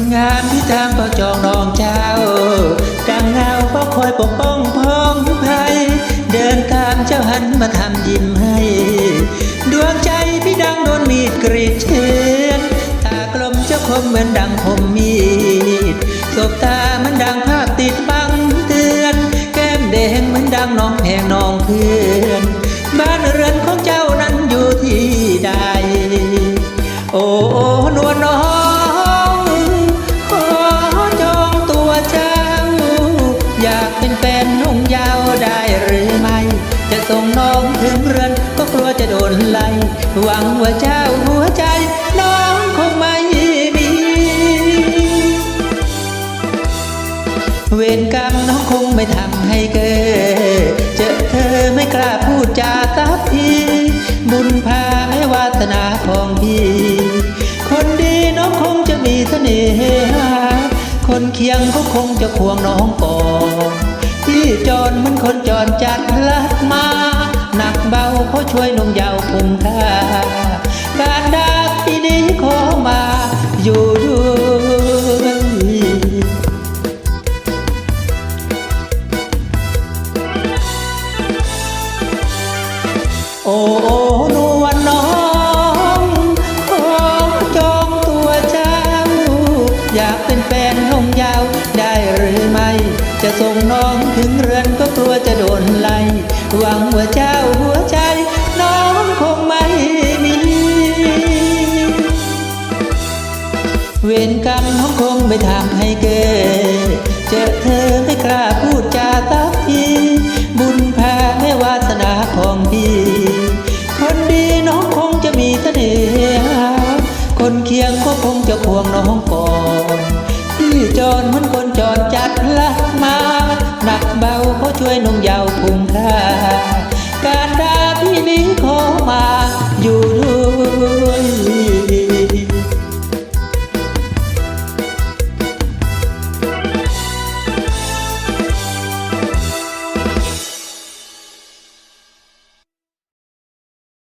นงานที่ทางก็จองน้องเจ้าดังเงาก็คอยปกป้องพ้องภัย เดินตามเจ้าหันมาทำยิ้มให้ ดวงใจพี่ดังโดนมีดกรีดเชือนตากลมเจ้าคมเหมือนดังคมมีดสบตาเหมันดังภาพติดบังเตือน แก้มแดงเหมือนดังน้องแพงน้องเพื่อน บ้านเรือนของเจ้านั้นอยู่ที่ใด โอ้นวลน้อง ส่งน้องถึงเรือน ก็กลัวจะโดนไล่หวังว่าเจ้าหัวใจ น้องคงไม่มี เวรกรรมน้องคงไม่ทำให้เกิดเจอเธอไม่กล้าพูดจาสักทีบุญพาไม่วาสนาของพี่ คนดีน้องคงจะมีเสน่หาคนเคียงก็คงจะควงน้องก่อนที่จรเหมันคนจรจัดลัดมา ช่วยนุ่มยาวคุ้มค่าการดักที่นี้ขอมาอยู่ด้วยโอ้นวลน้องขอจองตัวเจ้า อยากเป็นแฟนลงยาวได้หรือไม่ จะส่งน้องถึงเรือนก็กลัวจะโดนไล่หวังว่าเจ้า น้องคงไม่ทำให้เกิดเจอเธอไม่กล้าพูดจาสักที บุญพาไม่วาสนาของพี่ คนดีน้องคงจะมีเสน่หาคนเคียงก็คงจะควงน้องก่อนที่จรเหมือนคนจรจัดลักมา หนักเบาเขาช่วยนุ่มยาวคุ้มค่าการ